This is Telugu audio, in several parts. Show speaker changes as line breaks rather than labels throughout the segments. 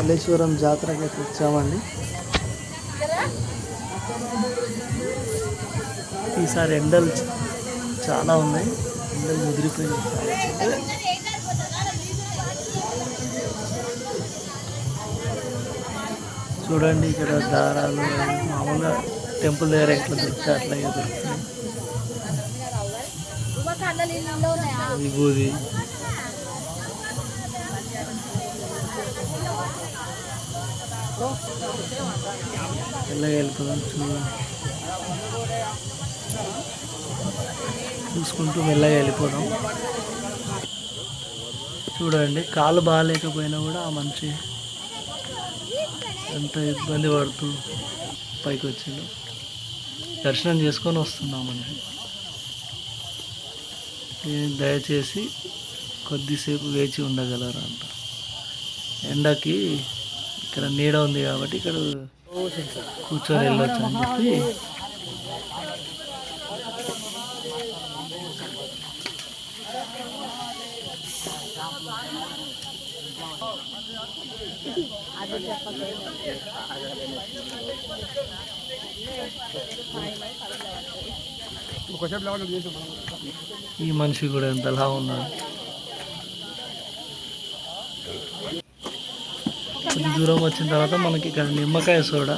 మల్లేశ్వరం జాతరకి అయితే వచ్చామండి. ఈసారి ఎండలు చాలా ఉన్నాయి. ఎండలు ముదిరిపోయినాయి. చూడండి ఇక్కడ దారాలు మామూలుగా టెంపుల్ దగ్గర ఎట్లా దొరికితే అట్లాగే దొరుకుతుంది విభూది. ఎలా వెళ్ళిపోదాం చూద్దాం. చూసుకుంటూ మెల్లగా వెళ్ళిపోదాం. చూడండి కాలు బాగాలేకపోయినా కూడా ఆ మనిషి ఎంత ఇబ్బంది పడుతూ పైకి వచ్చిండు. దర్శనం చేసుకొని వస్తున్నామండి దయచేసి కొద్దిసేపు వేచి ఉండగలరా అంట. ఎండకి ఇక్కడ నీడ ఉంది కాబట్టి ఇక్కడ కూర్చొని వెళ్ళొచ్చు అని చెప్పి. ఈ మనిషి కూడా ఎంతలా ఉన్నాడు. కొంచెం దూరం వచ్చిన తర్వాత మనకి ఇక్కడ నిమ్మకాయ సోడా.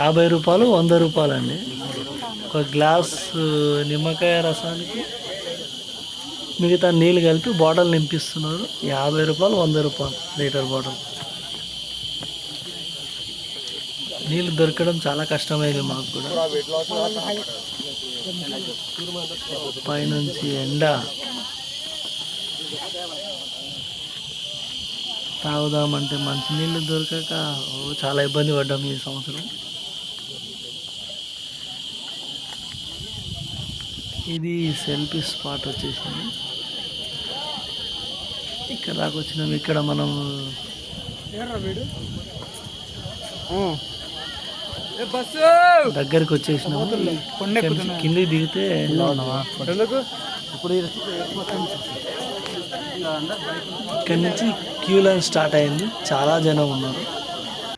యాభై రూపాయలు వంద రూపాయలు అండి ఒక గ్లాస్ నిమ్మకాయ రసానికి మిగతా నీళ్ళు కలిపి బాటిల్ నింపిస్తున్నారు. యాభై రూపాయలు వంద రూపాయలు లీటర్ బాటిల్. నీళ్ళు దొరకడం చాలా కష్టమైంది మాకు కూడా. పైనుంచి ఎండ తాగుదామంటే మంచినీళ్ళు దొరకక ఓ చాలా ఇబ్బంది పడ్డాం ఈ సంవత్సరం. ఇది సెల్ఫీ స్పాట్ వచ్చేసింది. ఇక్కడ దాకా వచ్చినాం. ఇక్కడ మనం దగ్గరికి వచ్చేసినాము. నుంచి కిందికి దిగితే ఇప్పుడు ఇక్కడ నుంచి క్యూ లైన్ స్టార్ట్ అయింది. చాలా జనం ఉన్నారు.